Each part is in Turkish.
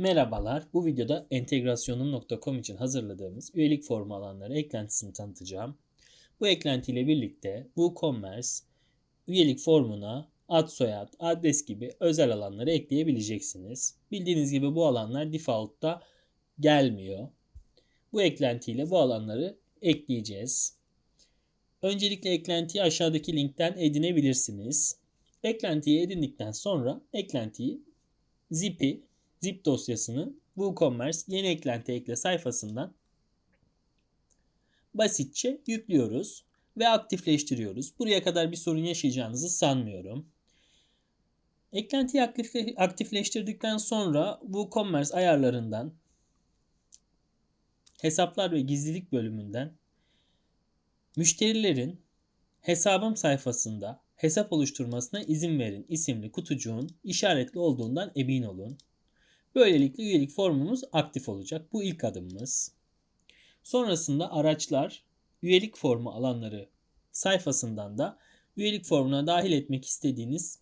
Merhabalar. Bu videoda entegrasyonum.com için hazırladığımız üyelik formu alanları eklentisini tanıtacağım. Bu eklentiyle birlikte WooCommerce üyelik formuna ad soyad, adres gibi özel alanları ekleyebileceksiniz. Bildiğiniz gibi bu alanlar default'ta gelmiyor. Bu eklentiyle bu alanları ekleyeceğiz. Öncelikle eklentiyi aşağıdaki linkten edinebilirsiniz. Eklentiyi edindikten sonra eklentiyi zip'i zip dosyasını WooCommerce yeni eklenti ekle sayfasından basitçe yüklüyoruz ve aktifleştiriyoruz. Buraya kadar bir sorun yaşayacağınızı sanmıyorum. Eklentiyi aktifleştirdikten sonra WooCommerce ayarlarından hesaplar ve gizlilik bölümünden müşterilerin hesabım sayfasında hesap oluşturmasına izin verin isimli kutucuğun işaretli olduğundan emin olun. Böylelikle üyelik formumuz aktif olacak. Bu ilk adımımız. Sonrasında araçlar üyelik formu alanları sayfasından da üyelik formuna dahil etmek istediğiniz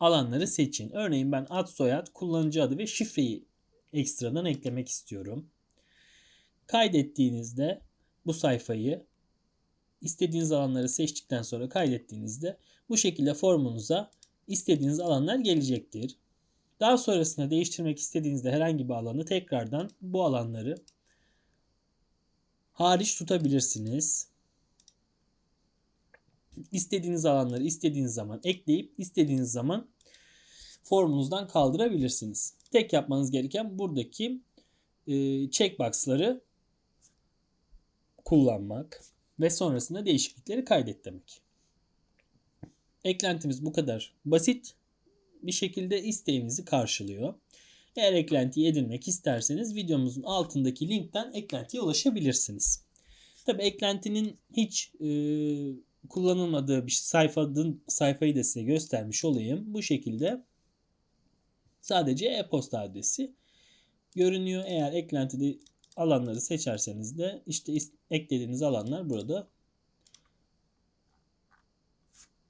alanları seçin. Örneğin ben ad soyad, kullanıcı adı ve şifreyi ekstradan eklemek istiyorum. Kaydettiğinizde bu sayfayı istediğiniz alanları seçtikten sonra kaydettiğinizde bu şekilde formunuza istediğiniz alanlar gelecektir. Daha sonrasında değiştirmek istediğinizde herhangi bir alanı tekrardan bu alanları hariç tutabilirsiniz. İstediğiniz alanları istediğiniz zaman ekleyip istediğiniz zaman formunuzdan kaldırabilirsiniz. Tek yapmanız gereken buradaki e, checkbox'ları kullanmak ve sonrasında değişiklikleri kaydet demek. Eklentimiz bu kadar basit bir şekilde isteğinizi karşılıyor. Eğer eklentiyi edinmek isterseniz videomuzun altındaki linkten eklentiye ulaşabilirsiniz. Tabi eklentinin hiç e, kullanılmadığı bir sayfanın sayfayı da size göstermiş olayım. Bu şekilde sadece e-posta adresi görünüyor. Eğer eklentide alanları seçerseniz de işte eklediğiniz alanlar burada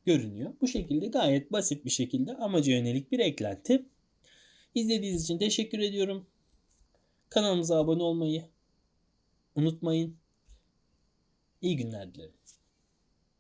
görünüyor. Bu şekilde gayet basit bir şekilde amaca yönelik bir eklenti. İzlediğiniz için teşekkür ediyorum. Kanalımıza abone olmayı unutmayın. İyi günler dilerim.